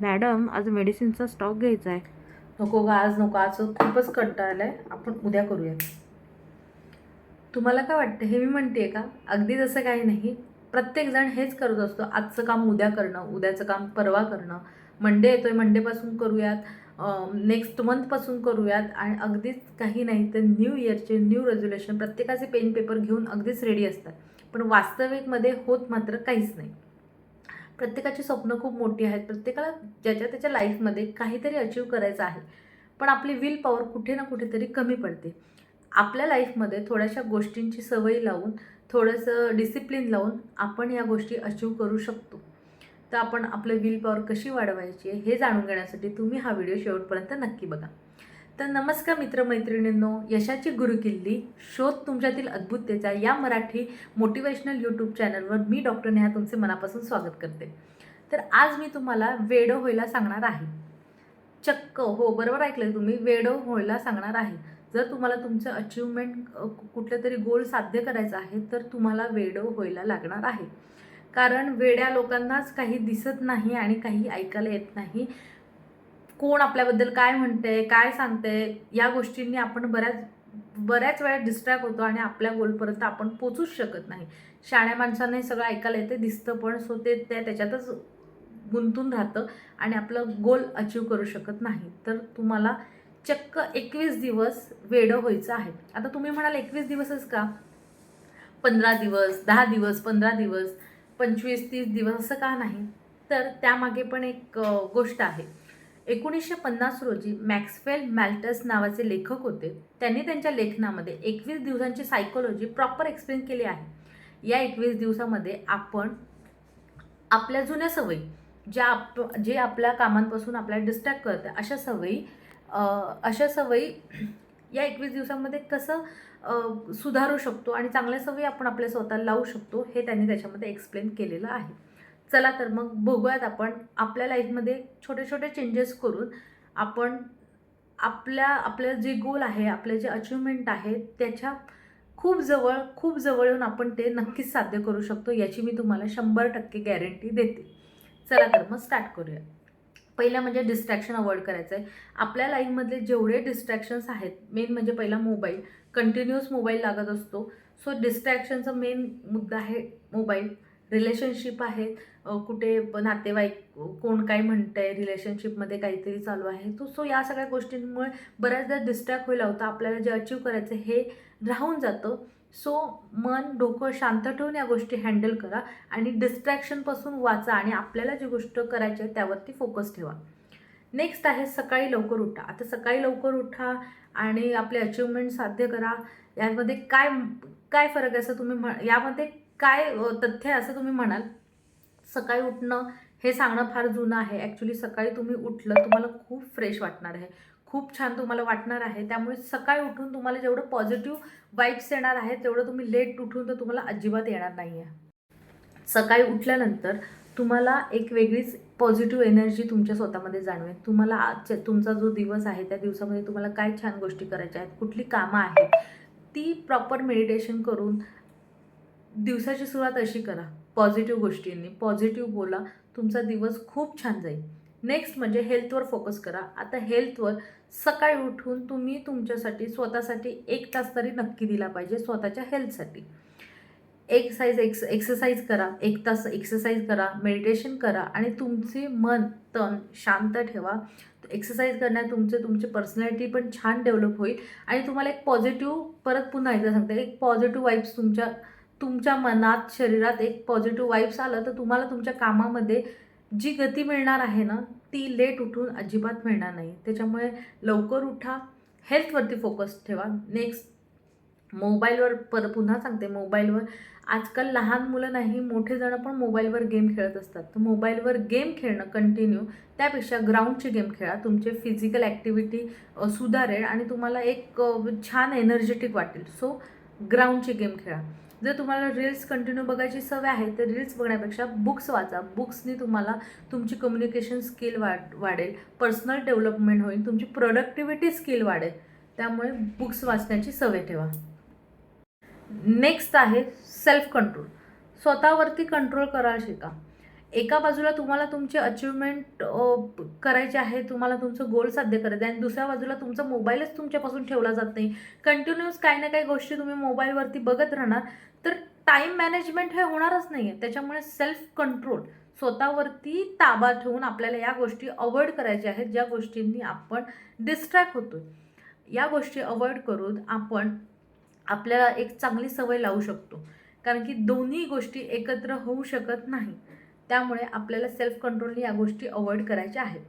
Madam आज मेडिसिनचा stock घ्यायचा आहे. नको ग आज नको. आज खूपच कंटाळा आलाय. आपण उद्या करूया. तुम्हाला काय वाटतं? हे मी म्हणते का? अगदी जसं काही नाही. प्रत्येकजण हेच करत असतो. आजचं काम उद्या करणं उद्याचं काम परवा करणं. मंडे येतोय मंडेपासून करूयात. नेक्स्ट मंथपासून करूयात. आणि अगदीच काही नाही तर न्यू इयरचे न्यू रेझोल्युशन प्रत्येकाचे पेन पेपर घेऊन अगदीच रेडी असतात. पण वास्तविकमध्ये होत मात्र काहीच नाही. प्रत्येकाची स्वप्न खूप मोठी आहेत. प्रत्येकाला ज्याच्या त्याच्या लाईफमध्ये काहीतरी अचीव करायचं आहे. पण आपली विल पॉवर कुठे ना कुठेतरी कमी पडते. आपल्या लाईफमध्ये थोड्याशा गोष्टींची सवय लावून थोडंसं डिसिप्लिन लावून आपण या गोष्टी अचीव करू शकतो. तर आपण आपलं विल पॉवर कशी वाढवायची आहे हे जाणून घेण्यासाठी तुम्ही हा व्हिडिओ शेवटपर्यंत नक्की बघा. तर नमस्कार मित्रमैत्रिणींनो यशाची गुरुकिल्ली शोध तुमच्यातील अद्भुततेचा या मराठी मोटिवेशनल यूट्यूब चॅनलवर मी डॉक्टर नेहा तुमचे मनापासून स्वागत करते. तर आज मी तुम्हाला वेडो व्हायला सांगणार आहे. चक्क हो बरोबर ऐकलं तुम्ही वेडो व्हायला सांगणार आहे. जर तुम्हाला तुमचं अचिव्हमेंट कुठलं तरी गोल साध्य करायचं आहे तर तुम्हाला वेडो व्हायला लागणार आहे. कारण वेड्या लोकांनाच काही दिसत नाही आणि काही ऐकायला येत नाही. कोण आपल्याबद्दल काय म्हणते काय सांगते या गोष्टींनी आपण बऱ्याच बऱ्याच वेळा डिस्ट्रॅक्ट होतो आणि आपल्या गोलपर्यंत आपण पोचूच शकत नाही. शाण्या माणसांना हे सगळं ऐकायला येते दिसतं पण सो ते त्या त्याच्यातच गुंतून राहतं आणि आपलं गोल अचीव करू शकत नाही. तर तुम्हाला चक्क एकवीस दिवस वेडं व्हायचं आहे. आता तुम्ही म्हणाल एकवीस दिवसच का? पंधरा दिवस दहा दिवस पंधरा दिवस पंचवीस तीस दिवस असं का नाही? तर त्यामागे पण एक गोष्ट आहे. एकोणीसशे पन्नास रोजी मॅक्सवेल मॅल्टस नावाचे लेखक होते. त्यांनी त्यांच्या लेखनामध्ये एकवीस दिवसांची सायकोलॉजी प्रॉपर एक्सप्लेन केली आहे. या एकवीस दिवसामध्ये आपण आपल्या जुन्या सवयी ज्या आप जे आपल्या कामांपासून आपल्याला डिस्ट्रॅक्ट करते अशा सवयी अशा सवयी या एकवीस दिवसामध्ये कसं सुधारू शकतो आणि चांगल्या सवयी आपण आपल्या स्वतःला लावू शकतो हे त्यांनी त्याच्यामध्ये एक्सप्लेन केलेलं आहे. चला तर मग बघूयात आपण. आपल्या लाईफमध्ये छोटे छोटे चेंजेस करून आपण आपल्या आपलं जे गोल आहे आपले जे अचिव्हमेंट आहे त्याच्या खूप जवळ खूप जवळ येऊन आपण ते नक्कीच साध्य करू शकतो याची मी तुम्हाला शंभर टक्के गॅरंटी देते. चला तर मग स्टार्ट करूया. पहिलं म्हणजे डिस्ट्रॅक्शन अवॉइड करायचं आहे आपल्या लाईफमधले जेवढे डिस्ट्रॅक्शन्स आहेत मेन म्हणजे पहिला मोबाईल कंटिन्युअस मोबाईल लागत असतो. सो डिस्ट्रॅक्शनचा मेन मुद्दा आहे मोबाईल रिलेशनशिप आहेत. कुठे नातेवाईक कोण काय म्हणतंय रिलेशनशिपमध्ये काहीतरी चालू आहे. तो सो या सगळ्या गोष्टींमुळे बऱ्याचदा डिस्ट्रॅक्ट होईल होता आपल्याला जे अचीव करायचं हे राहून जातं. सो मन डोकं शांत ठेवून या गोष्टी हँडल करा आणि डिस्ट्रॅक्शनपासून वाचा आणि आपल्याला जी गोष्ट करायची आहे त्यावरती फोकस ठेवा. नेक्स्ट आहे सकाळी लवकर उठा. आता सकाळी लवकर उठा आणि आपले अचिव्हमेंट साध्य करा. यामध्ये काय काय फरक आहे असं तुम्ही म्हण यामध्ये काय तथ्य आहे असं तुम्ही म्हणाल? सकाळी उठणं हे सांगणं फार जुनं आहे. ॲक्च्युली सकाळी तुम्ही उठलं तुम्हाला खूप फ्रेश वाटणार आहे. खूप छान तुम्हाला वाटणार आहे. त्यामुळे सकाळी उठून तुम्हाला जेवढं पॉझिटिव्ह वाईब्स येणार आहे तेवढं तुम्ही लेट उठून तर तुम्हाला अजिबात येणार नाही आहे सकाळी उठल्यानंतर तुम्हाला एक वेगळीच पॉझिटिव्ह एनर्जी तुमच्या स्वतःमध्ये जाणवेल. तुम्हाला आजच्या तुमचा जो दिवस आहे त्या दिवसामध्ये तुम्हाला काय छान गोष्टी करायच्या आहेत कुठली कामं आहेत ती प्रॉपर मेडिटेशन करून दिवसाची सुरुवात अशी करा. पॉझिटिव्ह गोष्टींनी. पॉझिटिव्ह बोला. तुमचा दिवस खूप छान जाईल. नेक्स्ट म्हणजे हेल्थवर फोकस करा. आता हेल्थवर सकाळी उठून तुम्ही तुमच्यासाठी स्वतःसाठी एक तास तरी नक्की दिला पाहिजे स्वतःच्या हेल्थसाठी एक्साईज एक्स एक्सरसाइज करा. एक तास एक्सरसाइज करा. मेडिटेशन करा. आणि तुमचे मन तन शांत ठेवा. एक्सरसाइज करण्यात तुमचे तुमची पर्सनॅलिटी पण छान डेव्हलप होईल. आणि तुम्हाला एक पॉझिटिव्ह परत पुन्हा एकदा सांगते. एक पॉझिटिव्ह वाईब्स तुमच्या तुमच्या मनात शरीरात एक पॉझिटिव्ह वाईब्स आलं तर तुम्हाला तुमच्या कामामध्ये जी गती मिळणार आहे ना ती लेट उठून अजिबात मिळणार नाही. त्याच्यामुळे लवकर उठा हेल्थवरती फोकस ठेवा. नेक्स्ट मोबाईलवर पर पुन्हा सांगते मोबाईलवर आजकाल लहान मुलं नाही मोठे जण पण मोबाईलवर गेम खेळत असतात. तर मोबाईलवर गेम खेळणं कंटिन्यू त्यापेक्षा ग्राउंडची गेम खेळा. तुमचे फिजिकल ॲक्टिव्हिटी सुधारेल आणि तुम्हाला एक छान एनर्जेटिक वाटेल. सो ग्राउंडची गेम खेळा. जर तुम्हाला रील्स कंटिन्यू बघायची सवय आहे तर रील्स बघण्यापेक्षा बुक्स वाचा. बुक्सनी तुम्हाला तुमची कम्युनिकेशन स्किल वाढ वाढेल. पर्सनल डेव्हलपमेंट होईल. तुमची प्रोडक्टिव्हिटी स्किल वाढेल. त्यामुळे बुक्स वाचण्याची सवय ठेवा. नेक्स्ट आहे सेल्फ कंट्रोल स्वतःवरती कंट्रोल करायला शिका. एका बाजूला तुम्हाला तुमचे अचिव्हमेंट करायचे आहे तुम्हाला तुमचं गोल साध्य करायचं आहे आणि दुसऱ्या बाजूला तुमचा मोबाईलच तुमच्यापासून ठेवला जात नाही. कंटिन्युअस काही ना काही गोष्टी तुम्ही मोबाईलवरती बघत राहणार. टाईम मॅनेजमेंट हे होणारच नाही आहे त्याच्यामुळे सेल्फ कंट्रोल स्वतःवरती ताबा ठेवून आपल्याला या गोष्टी अवॉइड करायच्या आहेत ज्या गोष्टींनी आपण डिस्ट्रॅक्ट होतो या गोष्टी अवॉइड करून आपण आपल्याला एक चांगली सवय लावू शकतो. कारण की दोन्ही गोष्टी एकत्र होऊ शकत नाही. त्यामुळे आपल्याला सेल्फ कंट्रोलने या गोष्टी अवॉइड करायच्या आहेत.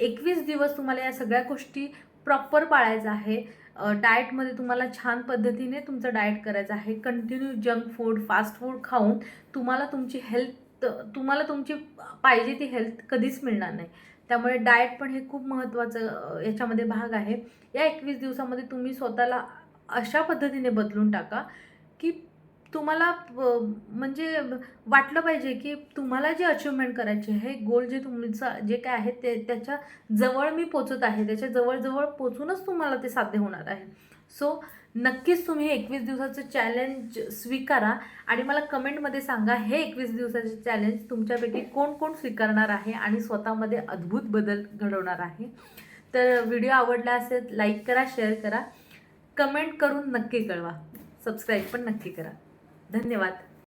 एकवीस दिवस तुम्हाला या सगळ्या गोष्टी प्रॉपर पाळायचं आहे. डाएटमध्ये तुम्हाला छान पद्धतीने तुमचं डाएट करायचं आहे. Continue junk food fast food खाऊन तुम्हाला तुमची हेल्थ तुम्हाला तुमची पाहिजे ती हेल्थ कधीच मिळणार नाही. त्यामुळे डाएट पण हे खूप महत्त्वाचं याच्यामध्ये भाग आहे. या एकवीस दिवसामध्ये तुम्ही स्वतःला अशा पद्धतीने बदलून टाका की तुम्हाला म्हणजे वाटलं पाहिजे की तुम्हाला जे अचिव्हमेंट करायचे हे गोल जे तुमचं जे काय आहे ते त्याच्याजवळ मी पोचत आहे त्याच्या जवळजवळ पोचूनच तुम्हाला ते साध्य होणार आहे. सो नक्कीच तुम्ही एकवीस दिवसाचं चॅलेंज स्वीकारा आणि मला कमेंटमध्ये सांगा हे एकवीस दिवसाचे चॅलेंज तुमच्यापैकी कोण कोण स्वीकारणार आहे आणि स्वतःमध्ये अद्भुत बदल घडवणार आहे. तर व्हिडिओ आवडला असेल लाईक करा शेअर करा. कमेंट करून नक्की कळवा. सबस्क्राईब पण नक्की करा. धन्यवाद.